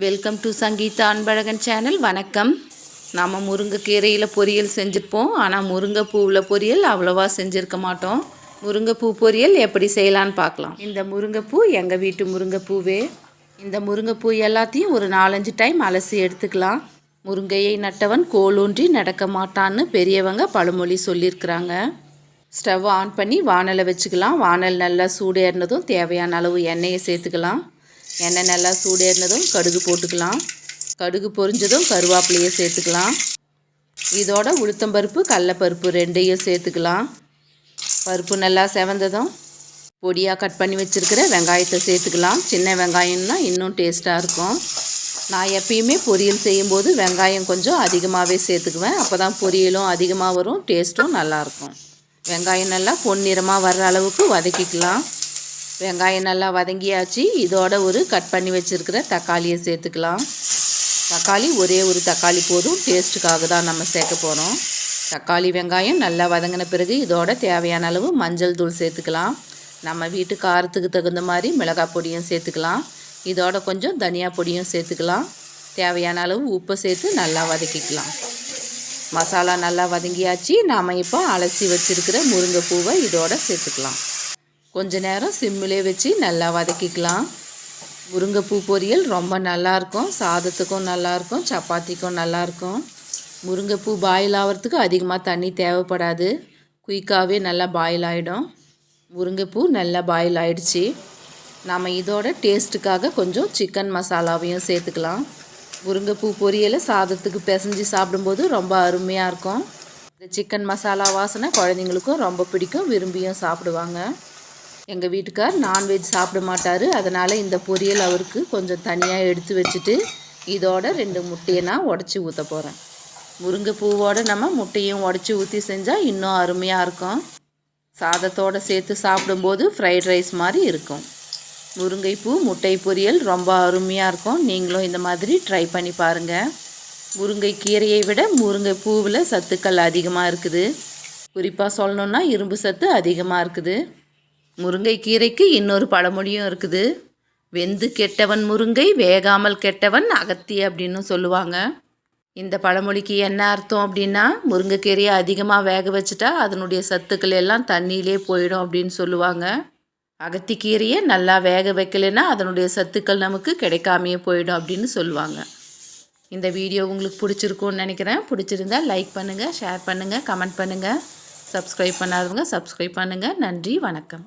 Welcome to Sangeetha Anbazhagan channel வணக்கம். நாம் முருங்கைக்கீரையில் பொரியல் செஞ்சுருப்போம். ஆனால் முருங்கைப்பூவில் பொரியல் அவ்வளோவா செஞ்சுருக்க மாட்டோம். முருங்கைப்பூ பொரியல் எப்படி செய்யலான்னு பார்க்கலாம். இந்த முருங்கைப்பூ எங்கள் வீட்டு முருங்கைப்பூவே. இந்த முருங்கைப்பூ எல்லாத்தையும் ஒரு நாலஞ்சு டைம் அலசி எடுத்துக்கலாம். முருங்கையை நட்டவன் கோலூன்றி நடக்க மாட்டான்னு பெரியவங்க பழமொழி சொல்லியிருக்கிறாங்க. ஸ்டவ் ஆன் பண்ணி வானலை வச்சுக்கலாம். வானல் நல்லா சூடேறினதும் தேவையான அளவு எண்ணெயை சேர்த்துக்கலாம். எண்ணெய் நல்லா சூடேறினதும் கடுகு போட்டுக்கலாம். கடுகு பொரிஞ்சதும் கருவேப்பிலையை சேர்த்துக்கலாம். இதோட உளுத்தம்பருப்பு கடலப்பருப்பு ரெண்டையும் சேர்த்துக்கலாம். பருப்பு நல்லா செவந்ததும் பொடியாக கட் பண்ணி வச்சுருக்கிற வெங்காயத்தை சேர்த்துக்கலாம். சின்ன வெங்காயம்னா இன்னும் டேஸ்ட்டாக இருக்கும். நான் எப்பயுமே பொரியல் செய்யும்போது வெங்காயம் கொஞ்சம் அதிகமாகவே சேர்த்துக்குவேன். அப்போ தான் பொரியலும் அதிகமாக வரும் டேஸ்ட்டும் நல்லாயிருக்கும் வெங்காயம் நல்லா பொன்னிறமாக வர்ற அளவுக்கு வதக்கிக்கலாம். வெங்காயம் நல்லா வதங்கியாச்சு. இதோட ஒரு கட் பண்ணி வச்சுருக்கிற தக்காளியை சேர்த்துக்கலாம். தக்காளி ஒரே ஒரு தக்காளி போதும். டேஸ்ட்டுக்காக தான் நம்ம சேர்க்க போகிறோம் தக்காளி வெங்காயம் நல்லா வதங்கின பிறகு இதோட தேவையான அளவு மஞ்சள் தூள் சேர்த்துக்கலாம். நம்ம வீட்டு காரத்துக்கு தகுந்த மாதிரி மிளகாய் பொடியும் சேர்த்துக்கலாம். இதோட கொஞ்சம் தனியா பொடியும் சேர்த்துக்கலாம். தேவையான அளவு உப்பை சேர்த்து நல்லா வதக்கிக்கலாம். மசாலா நல்லா வதங்கியாச்சு. நாம் இப்போ அலசி வச்சுருக்கிற முருங்கைப்பூவை இதோட சேர்த்துக்கலாம். கொஞ்ச நேரம் சிம்மிலே வச்சு நல்லா வதக்கிக்கலாம். முருங்கைப்பூ பொரியல் ரொம்ப நல்லாயிருக்கும். சாதத்துக்கும் நல்லாயிருக்கும். சப்பாத்திக்கும் நல்லாயிருக்கும். முருங்கைப்பூ பாயில் ஆகிறதுக்கு அதிகமாக தண்ணி தேவைப்படாது. குயிக்காகவே நல்லா பாயில் ஆகிடும் முருங்கைப்பூ நல்லா பாயில் ஆகிடுச்சி நம்ம இதோட டேஸ்ட்டுக்காக கொஞ்சம் சிக்கன் மசாலாவையும் சேர்த்துக்கலாம். முருங்கைப்பூ பொரியலை சாதத்துக்கு பிசைஞ்சு சாப்பிடும்போது ரொம்ப அருமையாக இருக்கும். இந்த சிக்கன் மசாலா வாசனை குழந்தைங்களுக்கும் ரொம்ப பிடிக்கும். விரும்பியும் சாப்பிடுவாங்க. எங்கள் வீட்டுக்கார் நான்வெஜ் சாப்பிட மாட்டார். அதனால் இந்த பொரியல் அவருக்கு கொஞ்சம் தனியாக எடுத்து வச்சுட்டு இதோட ரெண்டு முட்டையை நான் உடச்சி ஊற்ற போகிறேன் முருங்கைப்பூவோடு நம்ம முட்டையும் உடச்சி ஊற்றி செஞ்சால் இன்னும் அருமையாக இருக்கும். சாதத்தோடு சேர்த்து சாப்பிடும்போது ஃப்ரைட் ரைஸ் மாதிரி இருக்கும். முருங்கைப்பூ முட்டை பொரியல் ரொம்ப அருமையாக இருக்கும். நீங்களும் இந்த மாதிரி ட்ரை பண்ணி பாருங்கள் முருங்கை கீரையை விட முருங்கை பூவில் சத்துக்கள் அதிகமாக இருக்குது. குறிப்பாக சொல்லணுன்னா இரும்பு சத்து அதிகமாக இருக்குது. முருங்கைக்கீரைக்கு இன்னொரு பழமொழியும் இருக்குது. வெந்து கெட்டவன் முருங்கை வேகாமல் கெட்டவன் அகத்தி அப்படின்னு சொல்லுவாங்க. இந்த பழமொழிக்கு என்ன அர்த்தம் அப்படின்னா முருங்கைக்கீரையை அதிகமாக வேக வச்சுட்டா அதனுடைய சத்துக்கள் எல்லாம் தண்ணியிலே போயிடும் அப்படின்னு சொல்லுவாங்க. அகத்திக்கீரையை நல்லா வேக வைக்கலைன்னா அதனுடைய சத்துக்கள் நமக்கு கிடைக்காமையே போயிடும் அப்படின்னு சொல்லுவாங்க. இந்த வீடியோ உங்களுக்கு பிடிச்சிருக்கும்னு நினைக்கிறேன். பிடிச்சிருந்தா லைக் பண்ணுங்கள் ஷேர் பண்ணுங்கள் கமெண்ட் பண்ணுங்கள் சப்ஸ்கிரைப் பண்ணாதவங்க சப்ஸ்கிரைப் பண்ணுங்கள் நன்றி வணக்கம்.